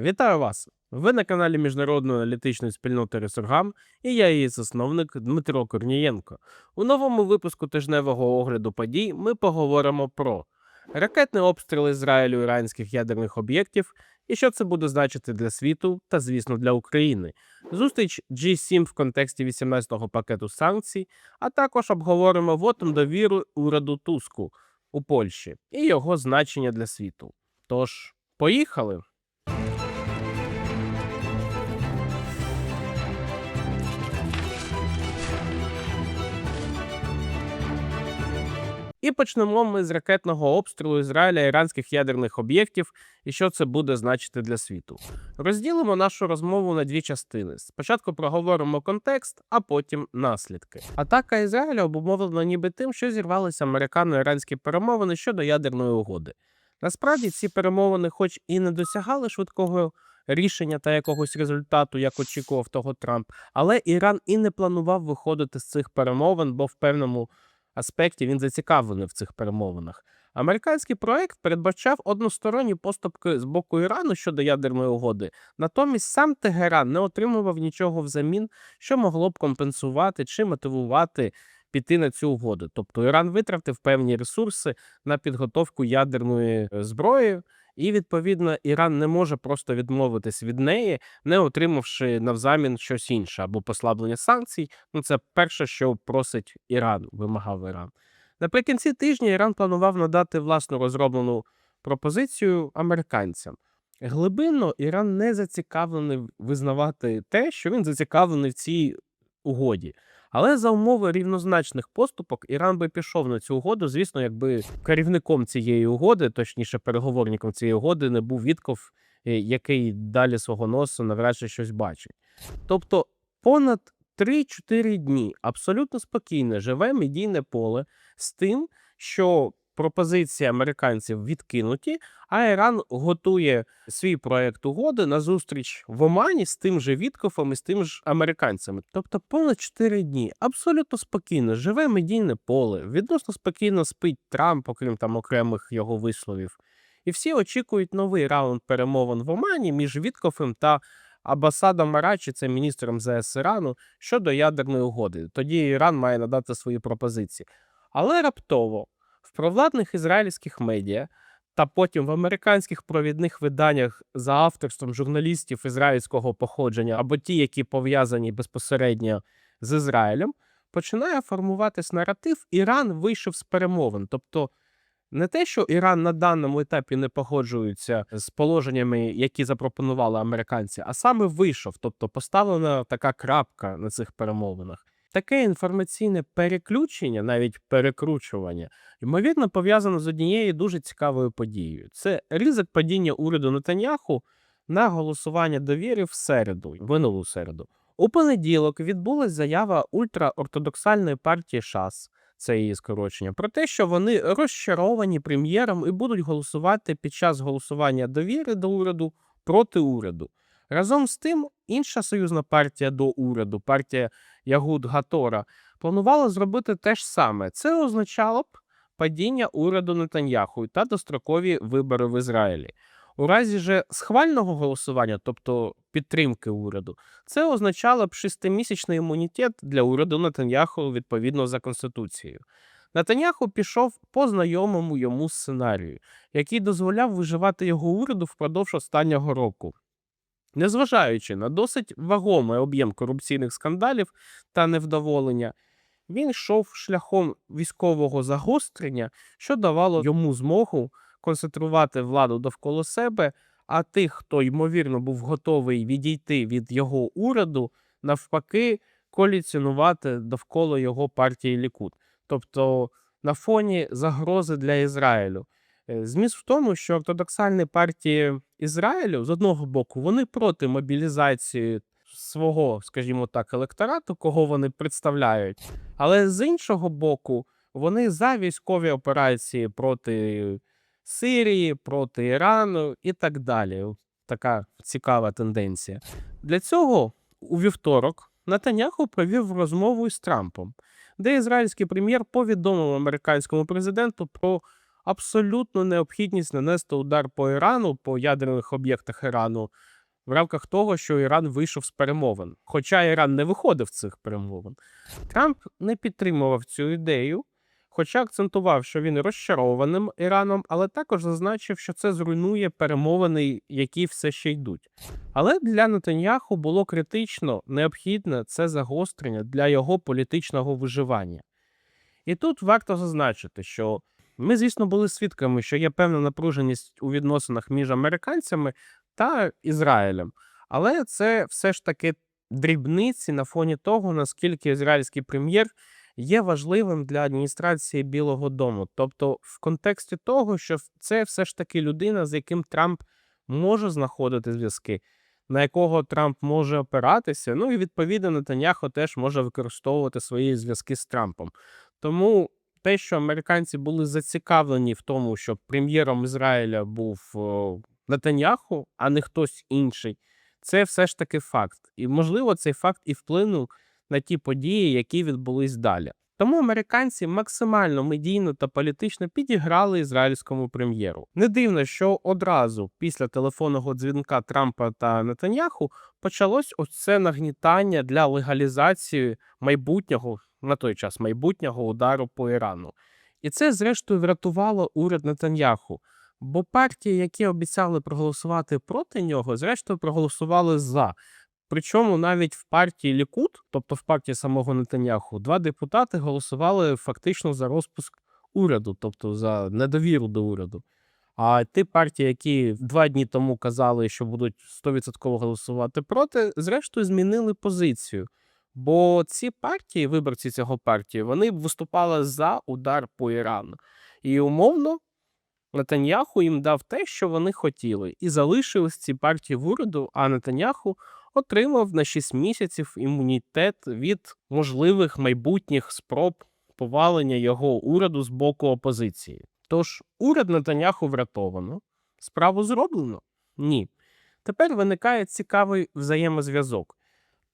Вітаю вас! Ви на каналі Міжнародної аналітичної спільноти Ресургам і я її засновник Дмитро Корнієнко. У новому випуску тижневого огляду подій ми поговоримо про ракетний обстріл Ізраїлю іранських ядерних об'єктів і що це буде значити для світу та, звісно, для України. Зустріч G7 в контексті 18-го пакету санкцій, а також обговоримо вотом довіру уряду Туску у Польщі і його значення для світу. Тож, поїхали! І почнемо ми з ракетного обстрілу Ізраїля іранських ядерних об'єктів і що це буде значити для світу. Розділимо нашу розмову на дві частини. Спочатку проговоримо контекст, а потім наслідки. Атака Ізраїля обумовлена ніби тим, що зірвалися американо-іранські перемовини щодо ядерної угоди. Насправді ці перемовини, хоч і не досягали швидкого рішення та якогось результату, як очікував того Трамп, але Іран і не планував виходити з цих перемовин, бо в певному аспекті він зацікавлений в цих перемовинах. Американський проект передбачав односторонні поступки з боку Ірану щодо ядерної угоди. Натомість сам Тегеран не отримував нічого взамін, що могло б компенсувати чи мотивувати піти на цю угоду. Тобто Іран витратив певні ресурси на підготовку ядерної е, зброї. І відповідно Іран не може просто відмовитись від неї, не отримавши навзамін щось інше або послаблення санкцій. Ну це перше, що просить Іран, вимагав Іран. Наприкінці тижня Іран планував надати власну розроблену пропозицію американцям. Глибинно Іран не зацікавлений визнавати те, що він зацікавлений в цій угоді. Але за умови рівнозначних поступок Іран би пішов на цю угоду, звісно, якби керівником цієї угоди, точніше, переговорником цієї угоди, не був Вітков, е, який далі свого носу навряд чи щось бачить. Тобто понад 3-4 дні абсолютно спокійне живе медійне поле з тим, що пропозиції американців відкинуті, а Іран готує свій проект угоди на зустріч в Омані з тим же Віткофом і з тим ж американцями. Тобто понад 4 дні абсолютно спокійно живе медійне поле, відносно спокійно спить Трамп, окрім там окремих його висловів. І всі очікують новий раунд перемовин в Омані між Віткофом та Абасадом Марачі, це міністром ЗС Ірану, щодо ядерної угоди. Тоді Іран має надати свої пропозиції. Але раптово в провладних ізраїльських медіа та потім в американських провідних виданнях за авторством журналістів ізраїльського походження або ті, які пов'язані безпосередньо з Ізраїлем, починає формуватись наратив Іран вийшов з перемовин. Тобто не те, що Іран на даному етапі не погоджується з положеннями, які запропонували американці, а саме вийшов, тобто поставлена така крапка на цих перемовинах. Таке інформаційне переключення, навіть перекручування, ймовірно, пов'язано з однією дуже цікавою подією. Це ризик падіння уряду Нетаньяху на голосування довіри в середу, минулу середу. У понеділок відбулася заява ультраортодоксальної партії ШАС, це її скорочення, про те, що вони розчаровані прем'єром і будуть голосувати під час голосування довіри до уряду проти уряду. Разом з тим, інша союзна партія до уряду, партія Ягуд Гатора, планувала зробити те ж саме. Це означало б падіння уряду Нетаньяху та дострокові вибори в Ізраїлі. У разі же схвального голосування, тобто підтримки уряду, це означало б шестимісячний імунітет для уряду Нетаньяху відповідно за конституцією. Нетаньяху пішов по знайомому йому сценарію, який дозволяв виживати його уряду впродовж останнього року. Незважаючи на досить вагомий об'єм корупційних скандалів та невдоволення, він йшов шляхом військового загострення, що давало йому змогу концентрувати владу довкола себе, а тих, хто ймовірно був готовий відійти від його уряду, навпаки, коаліціонувати довкола його партії Лікут. Тобто на фоні загрози для Ізраїлю. Е, Зміст в тому, що ортодоксальні партії Ізраїлю з одного боку вони проти мобілізації свого, скажімо так, електорату, кого вони представляють, але з іншого боку, вони за військові операції проти Сирії, проти Ірану і так далі. Така цікава тенденція. Для цього у вівторок Натаняху провів розмову із Трампом, де ізраїльський прем'єр повідомив американському президенту про абсолютну необхідність нанести удар по Ірану, по ядерних об'єктах Ірану, в рамках того, що Іран вийшов з перемовин. Хоча Іран не виходив з цих перемовин. Трамп не підтримував цю ідею, хоча акцентував, що він розчарованим Іраном, але також зазначив, що це зруйнує перемовини, які все ще йдуть. Але для Нетаньяху було критично необхідне це загострення для його політичного виживання. І тут варто зазначити, що ми, звісно, були свідками, що є певна напруженість у відносинах між американцями та Ізраїлем. Але це все ж таки дрібниці на фоні того, наскільки ізраїльський прем'єр є важливим для адміністрації Білого Дому. Тобто, в контексті того, що це все ж таки людина, з яким Трамп може знаходити зв'язки, на якого Трамп може опиратися. Ну і відповідно Нетаньяхо теж може використовувати свої зв'язки з Трампом. Тому те, що американці були зацікавлені в тому, щоб прем'єром Ізраїля був о, Нетаньяху, а не хтось інший, це все ж таки факт. І можливо, цей факт і вплинув на ті події, які відбулись далі. Тому американці максимально медійно та політично підіграли ізраїльському прем'єру. Не дивно, що одразу після телефонного дзвінка Трампа та Нетаньяху почалось ось нагнітання для легалізації майбутнього на той час майбутнього удару по Ірану. І це, зрештою, врятувало уряд Нетаньяху. Бо партії, які обіцяли проголосувати проти нього, зрештою проголосували за. Причому навіть в партії Лікут, тобто в партії самого Нетаньяху, два депутати голосували фактично за розпуск уряду, тобто за недовіру до уряду. А ті партії, які два дні тому казали, що будуть 100% голосувати проти, зрештою змінили позицію. Бо ці партії, виборці цього партії, вони виступали за удар по Ірану. І умовно Нетаньяху їм дав те, що вони хотіли, і залишились ці партії в уряду, а Нетаньяху отримав на 6 місяців імунітет від можливих майбутніх спроб повалення його уряду з боку опозиції. Тож уряд Нетаньяху врятовано. Справу зроблено? Ні. Тепер виникає цікавий взаємозв'язок.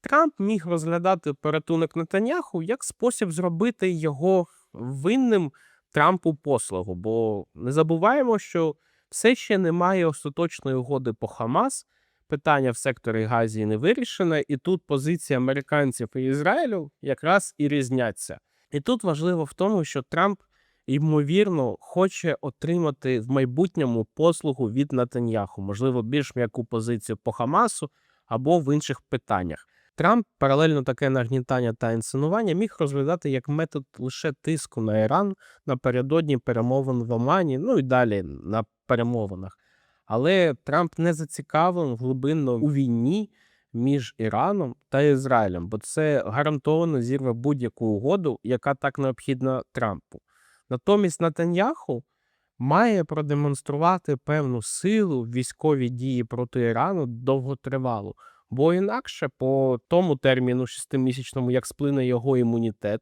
Трамп міг розглядати порятунок Нетаньяху як спосіб зробити його винним Трампу послугу, бо не забуваємо, що все ще немає остаточної угоди по Хамас. Питання в секторі Газії не вирішене, і тут позиції американців і Ізраїлю якраз і різняться. І тут важливо в тому, що Трамп, ймовірно, хоче отримати в майбутньому послугу від Нетаньяху, можливо, більш м'яку позицію по Хамасу або в інших питаннях. Трамп паралельно таке нагнітання та інсценування міг розглядати як метод лише тиску на Іран напередодні перемовин в Омані, ну і далі на перемовинах. Але Трамп не зацікавлений глибинно у війні між Іраном та Ізраїлем, бо це гарантовано зірве будь-яку угоду, яка так необхідна Трампу. Натомість Натаньяху має продемонструвати певну силу в військовій дії проти Ірану довготривалу. Бо інакше, по тому терміну шестимісячному, як сплине його імунітет,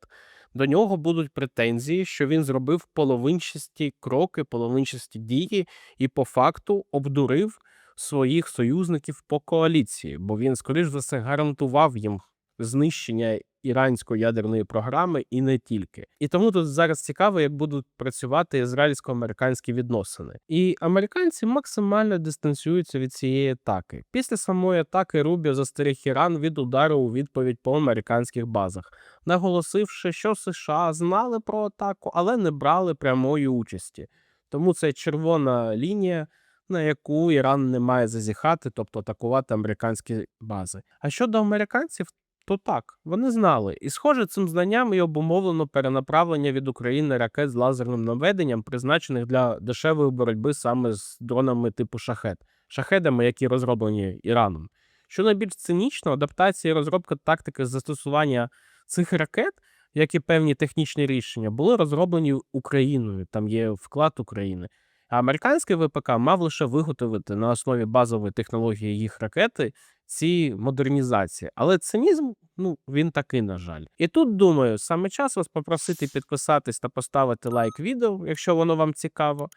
до нього будуть претензії, що він зробив половинчасті кроки, половинчасті дії і по факту обдурив своїх союзників по коаліції, бо він, скоріш за все, гарантував їм знищення іранської ядерної програми і не тільки. І тому тут зараз цікаво, як будуть працювати ізраїльсько-американські відносини. І американці максимально дистанціюються від цієї атаки. Після самої атаки Рубіо застеріг Іран від удару у відповідь по американських базах, наголосивши, що США знали про атаку, але не брали прямої участі. Тому це червона лінія. На яку Іран не має зазіхати, тобто атакувати американські бази. А щодо американців, то так, вони знали. І, схоже, цим знанням і обумовлено перенаправлення від України ракет з лазерним наведенням, призначених для дешевої боротьби саме з дронами типу шахет, шахедами, які розроблені Іраном. Що найбільш цинічно, адаптація і розробка тактики застосування цих ракет, як і певні технічні рішення, були розроблені Україною. Там є вклад України. А американський ВПК мав лише виготовити на основі базової технології їх ракети ці модернізації. Але цинізм, ну він такий, на жаль. І тут думаю, саме час вас попросити підписатись та поставити лайк відео, якщо воно вам цікаво.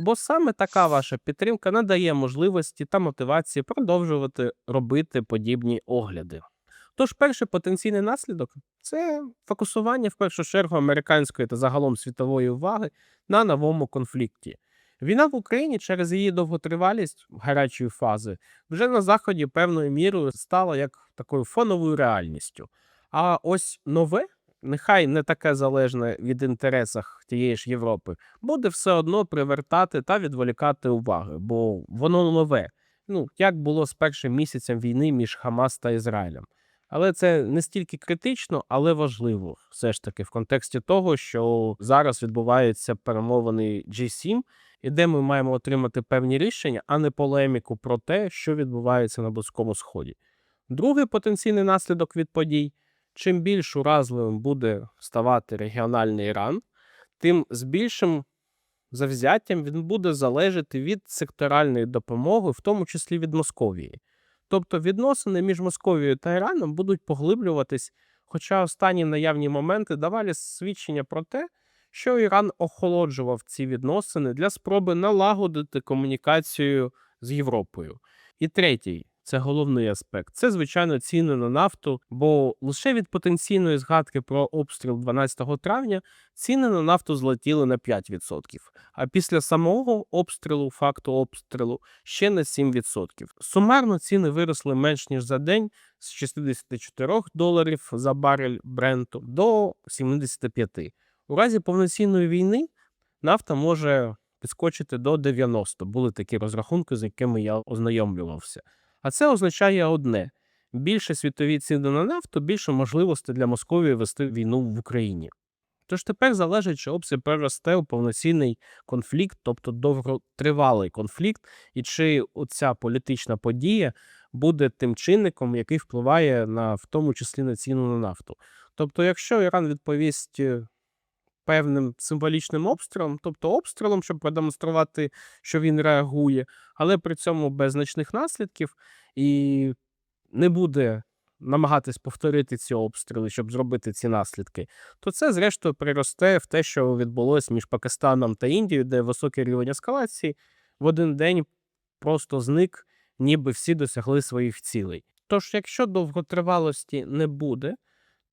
Бо саме така ваша підтримка надає можливості та мотивації продовжувати робити подібні огляди. Тож перший потенційний наслідок це фокусування в першу чергу американської та загалом світової уваги на новому конфлікті. Війна в Україні через її довготривалість гарячої фази вже на заході певною мірою стала як такою фоновою реальністю. А ось нове, нехай не таке залежне від інтересах тієї ж Європи, буде все одно привертати та відволікати уваги, бо воно нове. Ну, як було з першим місяцем війни між Хамас та Ізраїлем. Але це не стільки критично, але важливо все ж таки в контексті того, що зараз відбуваються перемовини G7, і де ми маємо отримати певні рішення, а не полеміку про те, що відбувається на Близькому Сході. Другий потенційний наслідок від подій: чим більш уразливим буде ставати регіональний Іран, тим з більшим завзяттям він буде залежати від секторальної допомоги, в тому числі від Московії. Тобто відносини між Московією та Іраном будуть поглиблюватись, хоча останні наявні моменти давали свідчення про те, що Іран охолоджував ці відносини для спроби налагодити комунікацію з Європою. І третій, це головний аспект, це звичайно ціни на нафту, бо лише від потенційної згадки про обстріл 12 травня ціни на нафту злетіли на 5%, а після самого обстрілу, факту обстрілу, ще на 7%. Сумарно ціни виросли менш ніж за день з 64 доларів за барель бренту до 75. У разі повноцінної війни нафта може підскочити до 90. Були такі розрахунки, з якими я ознайомлювався. А це означає одне: більше світові ціни на нафту, більше можливостей для Московії вести війну в Україні. Тож тепер залежить, чи обсяг переросте у повноцінний конфлікт, тобто довготривалий конфлікт, і чи оця політична подія буде тим чинником, який впливає на в тому числі на ціну на нафту. Тобто, якщо Іран відповість е, певним символічним обстрілом, тобто обстрілом, щоб продемонструвати, що він реагує, але при цьому без значних наслідків і не буде намагатись повторити ці обстріли, щоб зробити ці наслідки, то це, зрештою, приросте в те, що відбулося між Пакистаном та Індією, де високий рівень ескалації в один день просто зник, ніби всі досягли своїх цілей. Тож, якщо довготривалості не буде,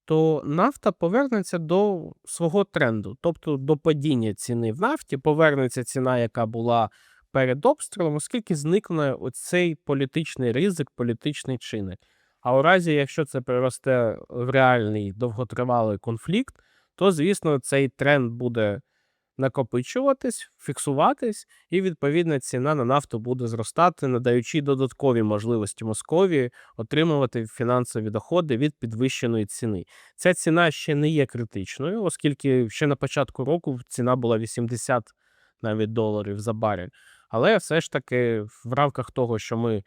то нафта повернеться до свого тренду, тобто до падіння ціни в нафті, повернеться ціна, яка була перед обстрілом, оскільки зникне оцей політичний ризик, політичний чинник. А у разі, якщо це переросте в реальний довготривалий конфлікт, то, звісно, цей тренд буде накопичуватись, фіксуватись, і відповідна ціна на нафту буде зростати, надаючи додаткові можливості Московії отримувати фінансові доходи від підвищеної ціни. Ця ціна ще не є критичною, оскільки ще на початку року ціна була 80 навіть доларів за барель. Але все ж таки, в рамках того, що ми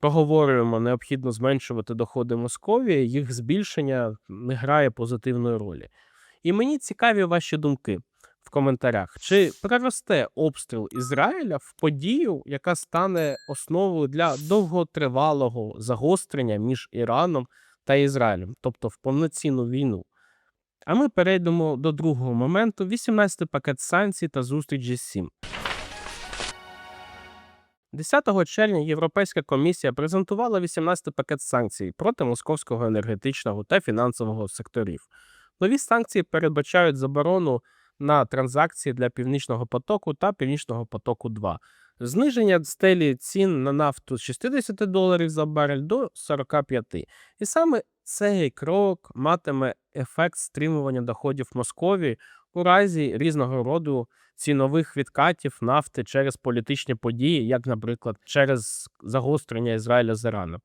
проговорюємо, необхідно зменшувати доходи Московії, їх збільшення не грає позитивної ролі. І мені цікаві ваші думки в коментарях. Чи переросте обстріл Ізраїля в подію, яка стане основою для довготривалого загострення між Іраном та Ізраїлем, тобто в повноцінну війну? А ми перейдемо до другого моменту: 18-й пакет санкцій та зустріч G7. 10 червня Європейська комісія презентувала 18-й пакет санкцій проти московського енергетичного та фінансового секторів. Нові санкції передбачають заборону на транзакції для Північного потоку та Північного потоку 2, зниження стелі цін на нафту з 60 доларів за барель до 45. І саме цей крок матиме ефект стримування доходів Московії у разі різного роду цінових відкатів нафти через політичні події, як, наприклад, через загострення Ізраїля з Іраном.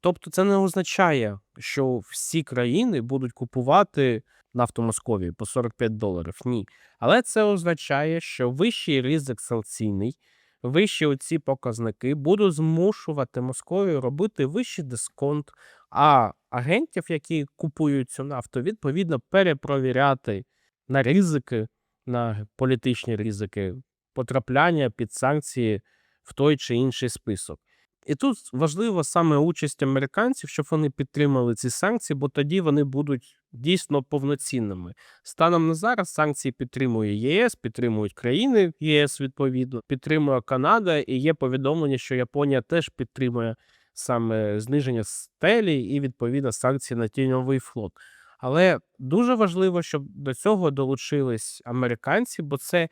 Тобто це не означає, що всі країни будуть купувати нафту Московії по 45 доларів. Ні. Але це означає, що вищий ризик санкційний, вищі оці показники будуть змушувати Московію робити вищий дисконт, а агентів, які купують цю нафту, відповідно перепровіряти на ризики, на політичні ризики потрапляння під санкції в той чи інший список. І тут важлива саме участь американців, щоб вони підтримали ці санкції, бо тоді вони будуть дійсно повноцінними. Станом на зараз санкції підтримує ЄС, підтримують країни ЄС відповідно, підтримує Канада, і є повідомлення, що Японія теж підтримує саме зниження стелі і відповідно санкції на тіньовий флот. Але дуже важливо, щоб до цього долучились американці, бо це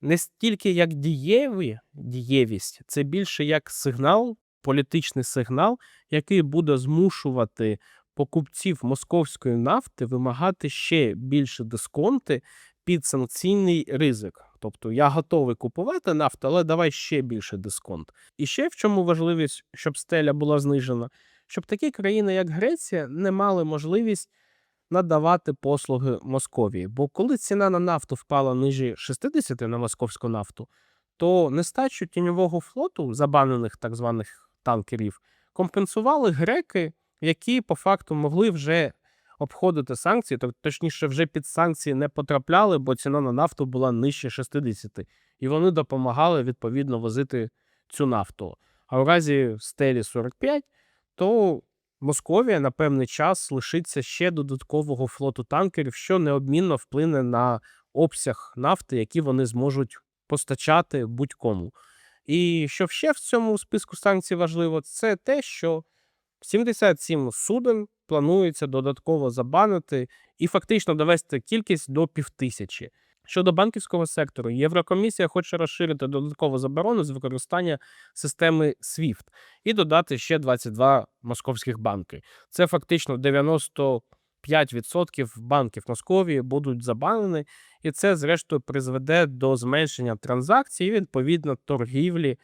не стільки як дієві, дієвість, це більше як сигнал, політичний сигнал, який буде змушувати покупців московської нафти вимагати ще більше дисконти під санкційний ризик. Тобто я готовий купувати нафту, але давай ще більше дисконт. І ще в чому важливість, щоб стеля була знижена, щоб такі країни, як Греція, не мали можливість надавати послуги Московії. Бо коли ціна на нафту впала ниже 60 на московську нафту, то нестачу тіньового флоту, забанених так званих танкерів, компенсували греки, які по факту могли вже обходити санкції, то точніше, вже під санкції не потрапляли, бо ціна на нафту була нижче 60. І вони допомагали відповідно возити цю нафту. А в разі стелі 45, то Московія на певний час лишиться ще додаткового флоту танкерів, що неодмінно вплине на обсяг нафти, які вони зможуть постачати будь-кому. І що ще в цьому списку санкцій важливо, це те, що 77 суден планується додатково забанити і фактично довести кількість до півтисячі. Щодо банківського сектору, Єврокомісія хоче розширити додаткову заборону з використання системи SWIFT і додати ще 22 московських банки. Це фактично 95% банків Московії будуть забанені, і це, зрештою, призведе до зменшення транзакцій і відповідно торгівлі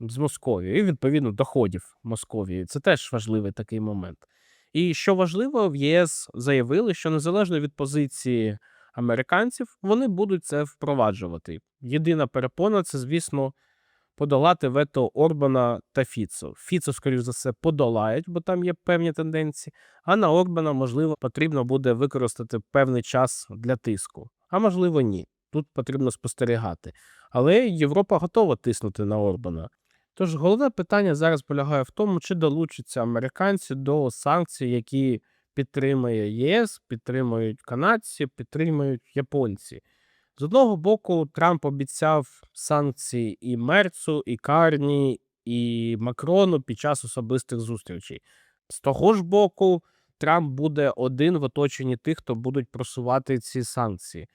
з Московією, і відповідно доходів Московії. Це теж важливий такий момент. І що важливо, в ЄС заявили, що незалежно від позиції американців, вони будуть це впроваджувати. Єдина перепона це, звісно, подолати вето Орбана та Фіцо. Фіцо, скоріш за все, подолають, бо там є певні тенденції. А на Орбана, можливо, потрібно буде використати певний час для тиску. А можливо, ні. Тут потрібно спостерігати. Але Європа готова тиснути на Орбана. Тож головне питання зараз полягає в тому, чи долучаться американці до санкцій, які підтримує ЄС, підтримують канадці, підтримують японці. З одного боку, Трамп обіцяв санкції і Мерцу, і Карні, і Макрону під час особистих зустрічей. З того ж боку, Трамп буде один в оточенні тих, хто будуть просувати ці санкції.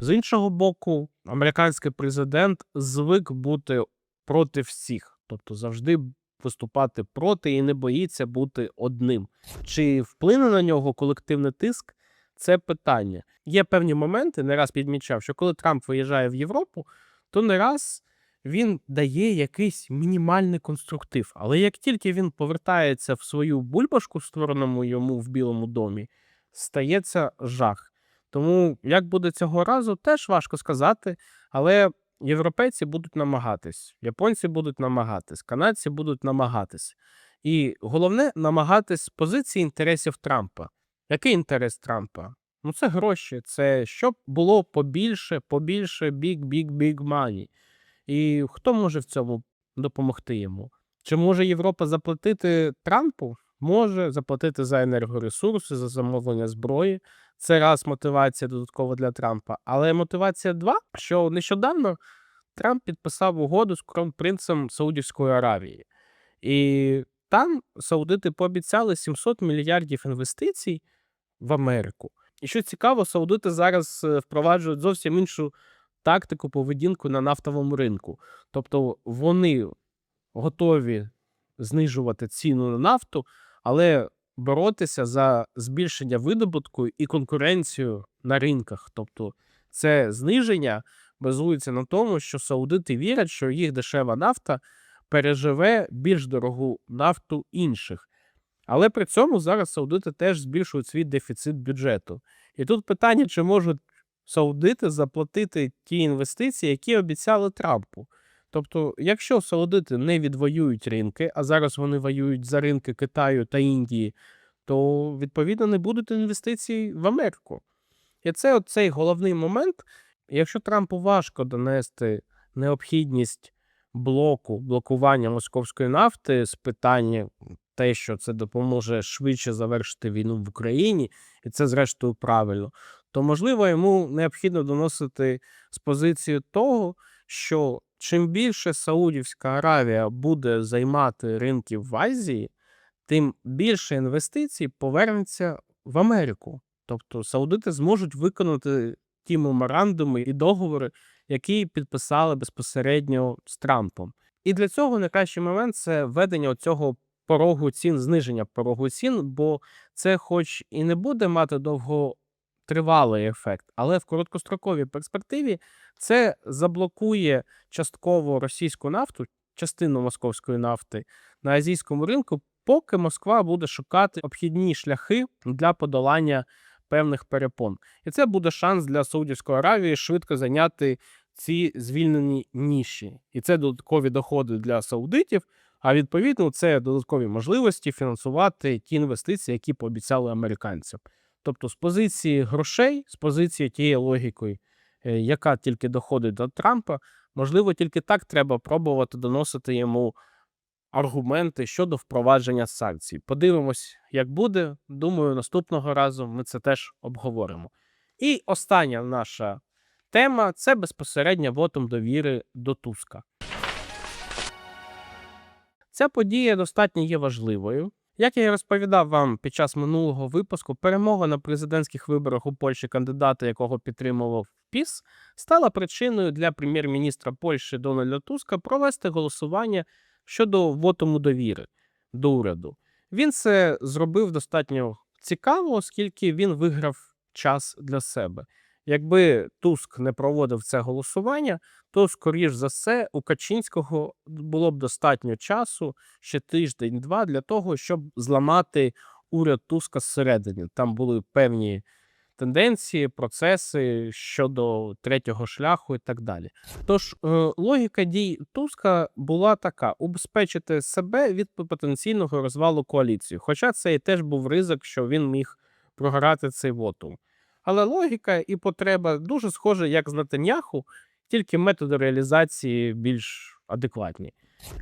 З іншого боку, американський президент звик бути проти всіх, тобто завжди виступати проти і не боїться бути одним. Чи вплине на нього колективний тиск? Це питання. Є певні моменти, не раз підмічав, що коли Трамп виїжджає в Європу, то не раз він дає якийсь мінімальний конструктив. Але як тільки він повертається в свою бульбашку, створеному йому в Білому домі, стається жах. Тому як буде цього разу, теж важко сказати. Але європейці будуть намагатись, японці будуть намагатись, канадці будуть намагатись. І головне намагатись позиції інтересів Трампа. Який інтерес Трампа? Ну, це гроші, це щоб було побільше, побільше big, big, big money. І хто може в цьому допомогти йому? Чи може Європа заплатити Трампу? Може заплатити за енергоресурси, за замовлення зброї. Це раз мотивація додаткова для Трампа. Але мотивація два, що нещодавно Трамп підписав угоду з кронпринцем Саудівської Аравії. І там саудити пообіцяли 700 мільярдів інвестицій в Америку. І що цікаво, саудити зараз е, впроваджують зовсім іншу тактику поведінку на нафтовому ринку. Тобто вони готові знижувати ціну на нафту, але боротися за збільшення видобутку і конкуренцію на ринках. Тобто, це зниження базується на тому, що саудити вірять, що їх дешева нафта переживе більш дорогу нафту інших. Але при цьому зараз саудити теж збільшують свій дефіцит бюджету. І тут питання, чи можуть саудити заплатити ті інвестиції, які обіцяли Трампу. Тобто, якщо саудити не відвоюють ринки, а зараз вони воюють за ринки Китаю та Індії, то відповідно не будуть інвестицій в Америку. І це цей головний момент. Якщо Трампу важко донести необхідність блоку, блокування московської нафти з питання те, що це допоможе швидше завершити війну в Україні, і це, зрештою, правильно, то можливо йому необхідно доносити з позиції того, що чим більше Саудівська Аравія буде займати ринків в Азії, тим більше інвестицій повернеться в Америку. Тобто саудити зможуть виконати ті меморандуми і договори, які підписали безпосередньо з Трампом. І для цього найкращий момент це введення цього порогу цін, зниження порогу цін, бо це, хоч і не буде мати довготривалий ефект, але в короткостроковій перспективі це заблокує частково російську нафту, частину московської нафти на азійському ринку, поки Москва буде шукати обхідні шляхи для подолання певних перепон. І це буде шанс для Саудівської Аравії швидко зайняти ці звільнені ніші. І це додаткові доходи для саудитів. А відповідно, це додаткові можливості фінансувати ті інвестиції, які пообіцяли американцям. Тобто, з позиції грошей, з позиції тієї логікою, е, яка тільки доходить до Трампа, можливо, тільки так треба пробувати доносити йому аргументи щодо впровадження санкцій. Подивимось, як буде. Думаю, наступного разу ми це теж обговоримо. І остання наша тема це безпосередньо вотум довіри до Туска. Ця подія достатньо є важливою. Як я і розповідав вам під час минулого випуску, перемога на президентських виборах у Польщі кандидата, якого підтримував ПІС, стала причиною для прем'єр-міністра Польщі Дональда Туска провести голосування щодо вотуму довіри до уряду. Він це зробив достатньо цікаво, оскільки він виграв час для себе. Якби Туск не проводив це голосування, то, скоріш за все, у Качинського було б достатньо часу ще тиждень-два для того, щоб зламати уряд Туска зсередини. Там були певні тенденції, процеси щодо третього шляху і так далі. Тож е, логіка дій Туска була така: убезпечити себе від потенційного розвалу коаліції. Хоча це і теж був ризик, що він міг програти цей вотум. Але логіка і потреба дуже схожа, як з Натаняху, тільки методи реалізації більш адекватні.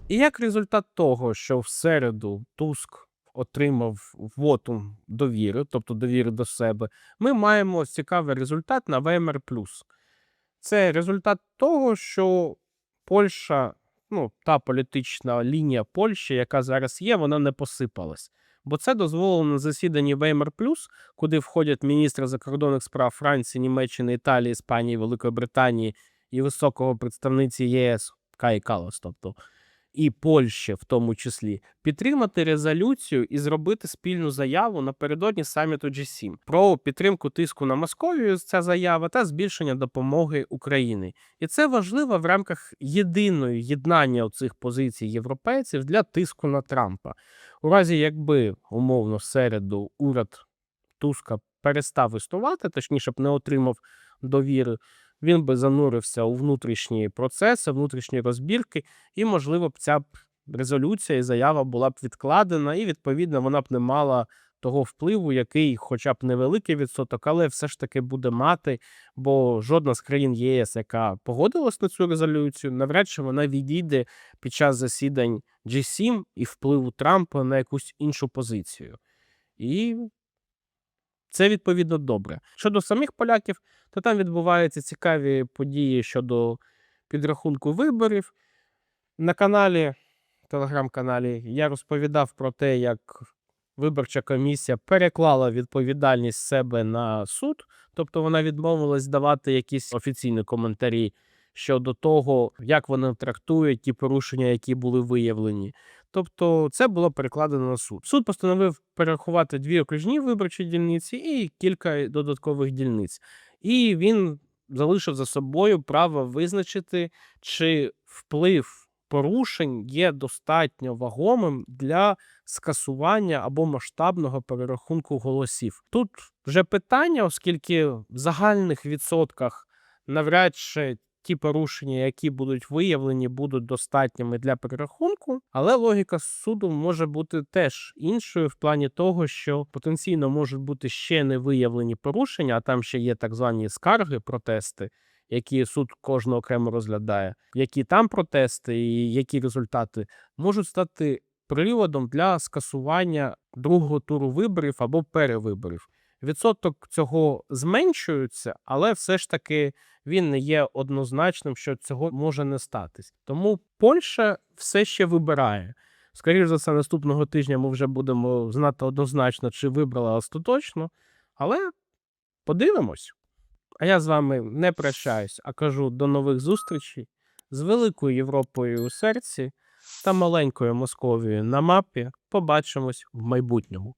І як результат того, що в середу Туск отримав вотум довіри, тобто довіри до себе, ми маємо цікавий результат на ВМР. Це результат того, що Польща, ну, та політична лінія Польщі, яка зараз є, вона не посипалась. Бо це дозволило на засіданні Веймар Плюс, куди входять міністри закордонних справ Франції, Німеччини, Італії, Іспанії, Великої Британії і високого представниці ЄС Кай Калас, тобто і Польщі, в тому числі, підтримати резолюцію і зробити спільну заяву напередодні саміту G7 про підтримку тиску на Московію. Ця заява та збільшення допомоги Україні, і це важливо в рамках єдиної єднання цих позицій європейців для тиску на Трампа. У разі, якби умовно в середу уряд Туска перестав існувати, точніше б не отримав довіри, він би занурився у внутрішні процеси, внутрішні розбірки, і, можливо, б ця резолюція і заява була б відкладена, і, відповідно, вона б не мала того впливу, який, хоча б невеликий відсоток, але все ж таки буде мати, бо жодна з країн ЄС, яка погодилась на цю резолюцію, навряд чи вона відійде під час засідань G7 і впливу Трампа на якусь іншу позицію. І це відповідно добре. Щодо самих поляків, то там відбуваються цікаві події щодо підрахунку виборів. На каналі, телеграм-каналі, я розповідав про те, як виборча комісія переклала відповідальність себе на суд, тобто вона відмовилась давати якісь офіційні коментарі щодо того, як вони трактують ті порушення, які були виявлені. Тобто це було перекладено на суд. Суд постановив перерахувати дві окружні виборчі дільниці і кілька додаткових дільниць. І він залишив за собою право визначити, чи вплив порушень є достатньо вагомим для скасування або масштабного перерахунку голосів. Тут вже питання, оскільки в загальних відсотках навряд чи ті порушення, які будуть виявлені, будуть достатніми для перерахунку, але логіка суду може бути теж іншою в плані того, що потенційно можуть бути ще не виявлені порушення, а там ще є так звані скарги, протести. Які суд кожного окремо розглядає, які там протести і які результати можуть стати приводом для скасування другого туру виборів або перевиборів. Відсоток цього зменшується, але все ж таки він не є однозначним, що цього може не статись. Тому Польща все ще вибирає. Скоріше за все, наступного тижня ми вже будемо знати однозначно, чи вибрала остаточно, але подивимось. А я з вами не прощаюсь, а кажу до нових зустрічей з великою Європою у серці та маленькою Московією на мапі. Побачимось в майбутньому.